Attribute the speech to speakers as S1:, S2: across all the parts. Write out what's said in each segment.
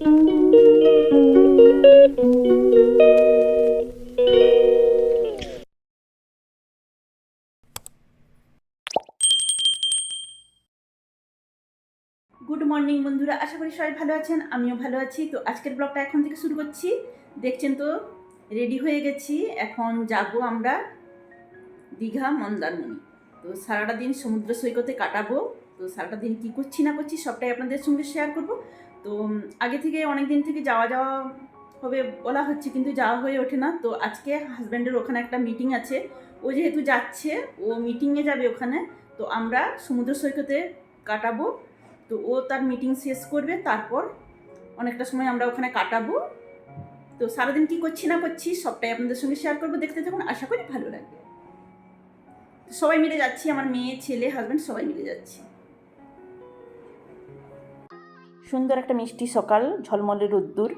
S1: Good morning বন্ধুরা। আশা করি সবাই ভালো আছেন, আমিও ভালো আছি। তো আজকের ব্লগটা এখন থেকে শুরু করছি। দেখছেন তো রেডি হয়ে গেছি। এখন যাব আমরা দীঘা, মন্দারমণি। তো সারাটা দিন সমুদ্র সৈকতে কাটাবো। তো সারাটা দিন কী করছি না করছি সবটাই আপনাদের সঙ্গে শেয়ার করব। তো আগে থেকে অনেক দিন থেকে যাওয়া যাওয়া হবে বলা হচ্ছে, কিন্তু যাওয়া হয়ে ওঠে না। তো আজকে হাজব্যান্ডের ওখানে একটা মিটিং আছে। ও যেহেতু যাচ্ছে, ও মিটিংয়ে যাবে ওখানে। তো আমরা সমুদ্র সৈকতে কাটাবো। তো ও তার মিটিং শেষ করবে, তারপর অনেকটা সময় আমরা ওখানে কাটাবো। তো সারাদিন কি করছি না করছি, সবটাই আপনাদের সঙ্গে শেয়ার করব। দেখতে থাকুন, আশা করি ভালো লাগবে। সবাই মিলে যাচ্ছি, আমার মেয়ে, ছেলে হাজব্যান্ড সবাই মিলে যাচ্ছি। সুন্দর একটা মিষ্টি সকাল, ঝলমলে রোদ্দুর।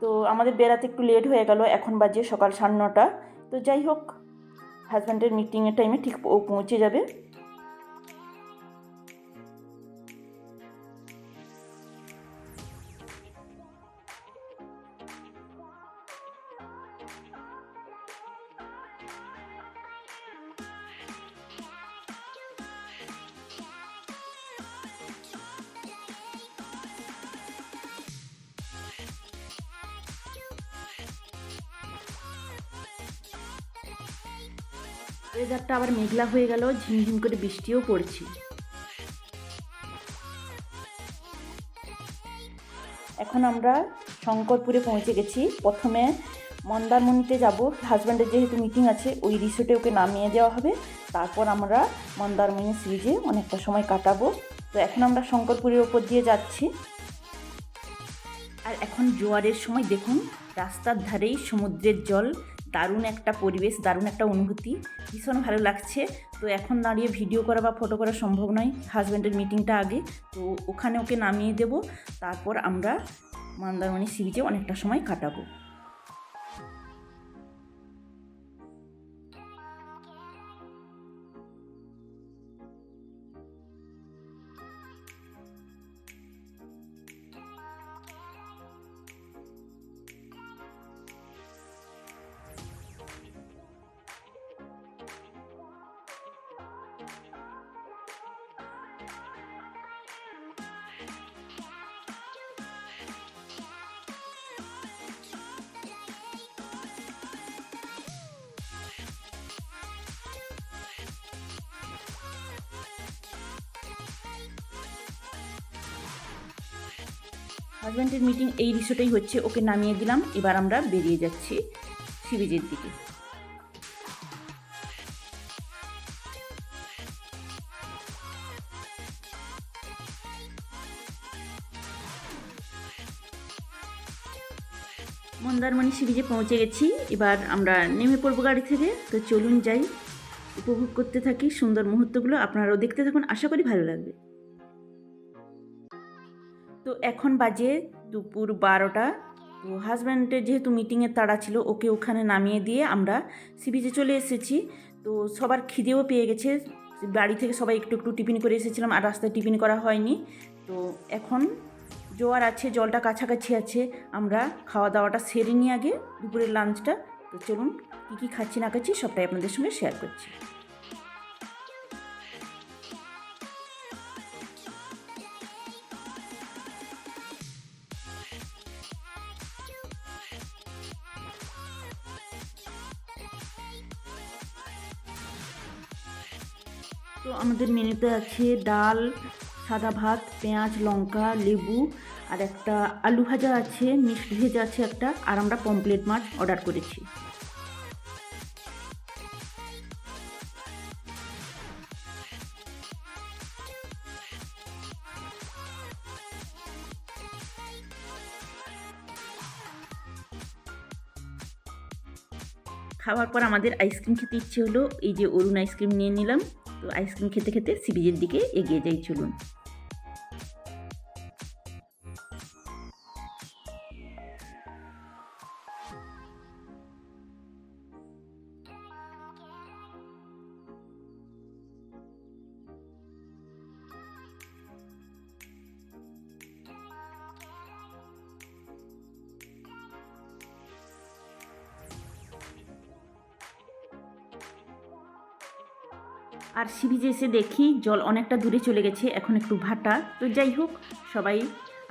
S1: তো আমাদের বেড়াতে একটু লেট হয়ে গেল, এখন বাজে সকাল সাড়ে নটা। তো যাই হোক হাজব্যান্ডের মিটিংয়ের টাইমে ঠিক পৌঁছে যাবে। ওয়েদারটা আবার মেঘলা হয়ে গেল, ঝিমঝিম করে বৃষ্টিও পড়ছে। এখন আমরা শঙ্করপুরে পৌঁছে গেছি। প্রথমে মন্দারমণিতে যাব। হাজব্যান্ডের যেহেতু মিটিং আছে, ওই রিসোর্টে ওকে নামিয়ে দেওয়া হবে। তারপর আমরা মন্দারমণি সিরিজে অনেকটা সময় কাটাবো। তো এখন আমরা শঙ্করপুরের ওপর দিয়ে যাচ্ছি। আর এখন জোয়ারের সময় দেখুন, রাস্তার ধারেই সমুদ্রের জল দারুণ একটা পরিবেশ, দারুণ একটা অনুভূতি, ভীষণ ভালো লাগছে। তো এখন দাঁড়িয়ে ভিডিও করা বা ফটো করা সম্ভব নয় হাজব্যান্ডের মিটিংটা আগে। তো ওখানে ওকে নামিয়ে দেব, তারপর আমরা মন্দারমণি সিরিজে অনেকটা সময় কাটাবো। হাজব্যান্ডের মিটিং এই রিসোর্টেই হচ্ছে, ওকে নামিয়ে দিলাম, এবার আমরা বেরিয়ে যাচ্ছি সি বিচের দিকে। মন্দারমণি সি বিচে পৌঁছে গেছি, এবার আমরা নেমে পড়ব গাড়ি থেকে। তো চলুন যাই, উপভোগ করতে থাকি সুন্দর মুহূর্তগুলো। আপনারাও দেখতে থাকুন, আশা করি ভালো লাগবে। তো এখন বাজে দুপুর বারোটা। তো হাজব্যান্ডের যেহেতু মিটিংয়ের তাড়া ছিল, ওকে ওখানে নামিয়ে দিয়ে আমরা সি বিচে চলে এসেছি। তো সবার খিদেও পেয়ে গেছে। বাড়ি থেকে সবাই একটু একটু টিফিন করে এসেছিলাম, আর রাস্তায় টিফিন করা হয়নি। তো এখন জোয়ার আছে, জলটা কাছাকাছি আছে, আমরা খাওয়া দাওয়াটা সেরে নিই আগে দুপুরের লাঞ্চটা তো চলুন কী কী খাচ্ছি না খাচ্ছি সবটাই আপনাদের সঙ্গে শেয়ার করছি। তো আমাদের মেনুতে আছে ডাল, সাদা ভাত, পেঁয়াজ, লঙ্কা, লেবু আর একটা আলু ভাজা আছে মিক্সড ভেজ আছে একটা আর আমরা পমপ্লেট মাছ অর্ডার করেছি। খাওয়ার পর আমাদের আইসক্রিম খেতে ইচ্ছে হলো, এই যে অরুণ আইসক্রিম নিয়ে নিলাম। তো আইসক্রিম খেতে খেতে সিবিজের দিকে এগিয়ে যাই চলুন। আর সি বিচে এসে দেখি জল অনেকটা দূরে চলে গেছে, এখন একটু ভাটা। তো যাই হোক, সবাই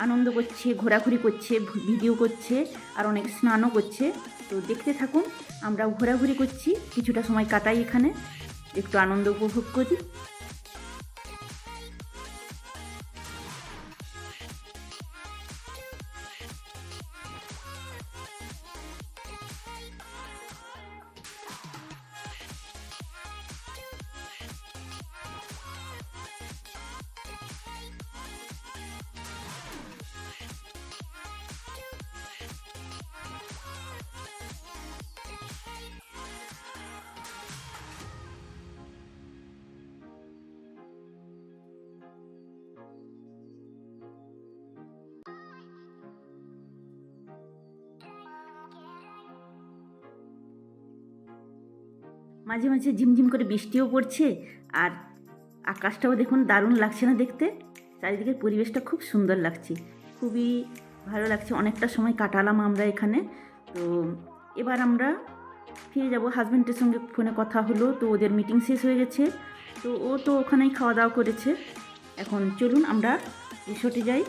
S1: আনন্দ করছে, ঘোরাঘুরি করছে ভিডিও করছে, আর অনেক স্নানও করছে। তো দেখতে থাকুন, আমরাও ঘোরাঘুরি করছি, কিছুটা সময় কাটাই এখানে। একটু আনন্দ উপভোগ করি। মাঝে মাঝে ঝিমঝিম করে বৃষ্টিও পড়ছে আর আকাশটাও দেখুন দারুণ লাগছে না দেখতে। চারিদিকের পরিবেশটা খুব সুন্দর লাগছে। খুবই ভালো লাগছে। অনেকটা সময় কাটালাম আমরা এখানে। তো এবার আমরা ফিরে যাব হাজব্যান্ডের সঙ্গে ফোনে কথা হলো। তো ওদের মিটিং শেষ হয়ে গেছে। তো ও তো ওখানেই খাওয়া দাওয়া করেছে। এখন চলুন আমরা রিসোর্টে যাই।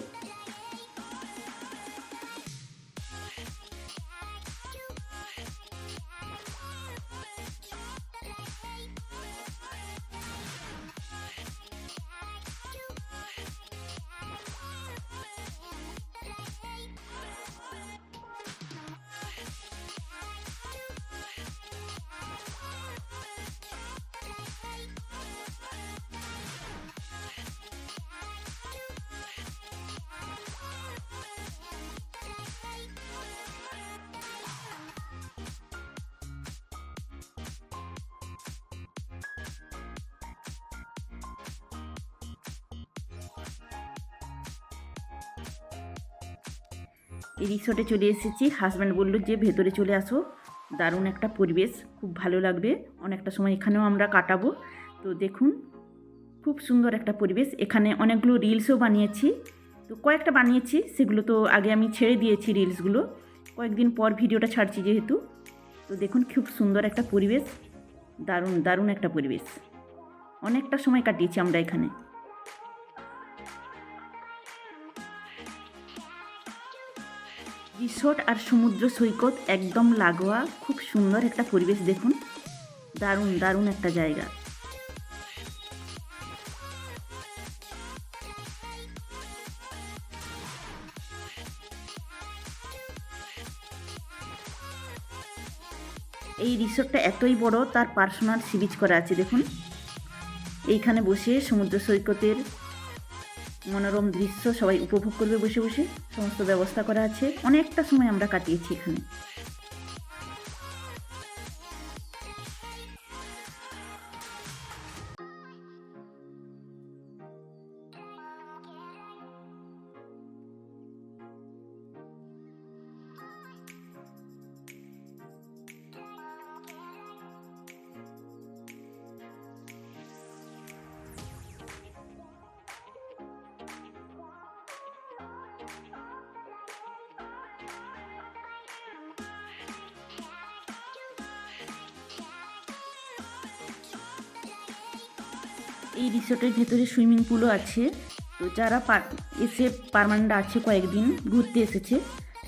S1: এই রিসোর্টে চলে এসেছি। হাজব্যান্ড বলল, যে ভেতরে চলে আসো। দারুণ একটা পরিবেশ, খুব ভালো লাগবে। অনেকটা সময় এখানেও আমরা কাটাবো। তো দেখুন, খুব সুন্দর একটা পরিবেশ। এখানে অনেকগুলো রিলসও বানিয়েছি। তো কয়েকটা বানিয়েছি, সেগুলো তো আগে আমি ছেড়ে দিয়েছি রিলসগুলো কয়েকদিন পর ভিডিওটা ছাড়ছি যেহেতু। তো দেখুন, খুব সুন্দর একটা পরিবেশ। দারুণ দারুণ একটা পরিবেশ। অনেকটা সময় কাটিয়েছি আমরা এখানে। রিসোর্ট আর সমুদ্র সৈকত একদম লাগোয়া, খুব সুন্দর একটা পরিবেশ দেখুন। দারুণ দারুণ একটা জায়গা। এই রিসোর্টটা এতই বড়, তার পার্সোনাল সিবিচ করা আছে, দেখুন। এইখানে বসে সমুদ্র সৈকতের মনোরম দৃশ্য সবাই উপভোগ করবে বসে বসে। সমস্ত ব্যবস্থা করা আছে। অনেকটা সময় আমরা কাটিয়েছি এখানে। এই রিসোর্টের ভেতরে সুইমিং পুলও আছে। তো যারা এসে পারমানেন্ট আছে কয়েকদিন, ঘুরতে এসেছে,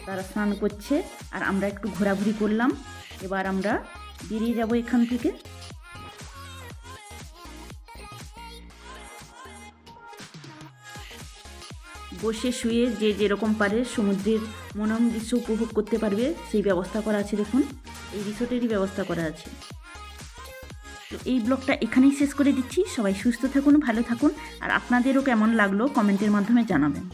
S1: তারা স্নান করছে আর আমরা একটু ঘোরাঘুরি করলাম। এবার আমরা বেরিয়ে যাব এখান থেকে। বসে শুয়ে যে যেরকম পারে সমুদ্রের মনোরম দৃশ্য উপভোগ করতে পারবে, সেই ব্যবস্থা করা আছে দেখুন। এই রিসোর্টেরই ব্যবস্থা করা আছে। এই ব্লগটা এখানেই শেষ করে দিচ্ছি। সবাই সুস্থ থাকুন, ভালো থাকুন, আর আপনাদেরও কেমন লাগল কমেন্টের মাধ্যমে জানাবেন।